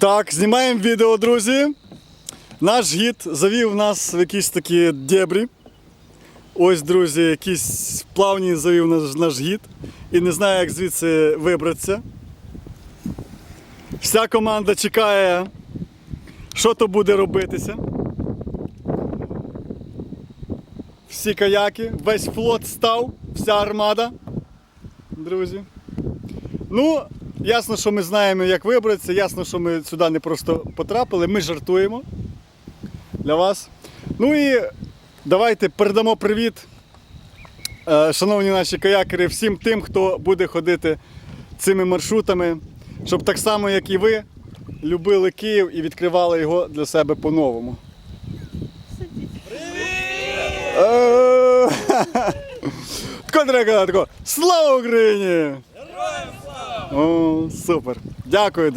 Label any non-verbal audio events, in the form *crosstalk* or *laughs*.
Так, знімаємо відео, друзі. Наш гід завів нас в якісь такі дебрі. Ось, друзі, якісь плавні завів наш, наш гід. І не знає, як звідси вибратися. Вся команда чекає, що то буде робитися. Всі каяки, весь флот став, вся армада. Друзі. Ну, ясно, що ми знаємо, як вибратися, ясно, що ми сюди не просто потрапили, ми жартуємо для вас. Ну і давайте передамо привіт, е, шановні наші каякери, всім тим, хто буде ходити цими маршрутами, щоб так само, як і ви, любили Київ і відкривали його для себе по-новому. Е, *laughs* Тако тако, Слава Україні! Героям! О, супер. Дякую, друзі.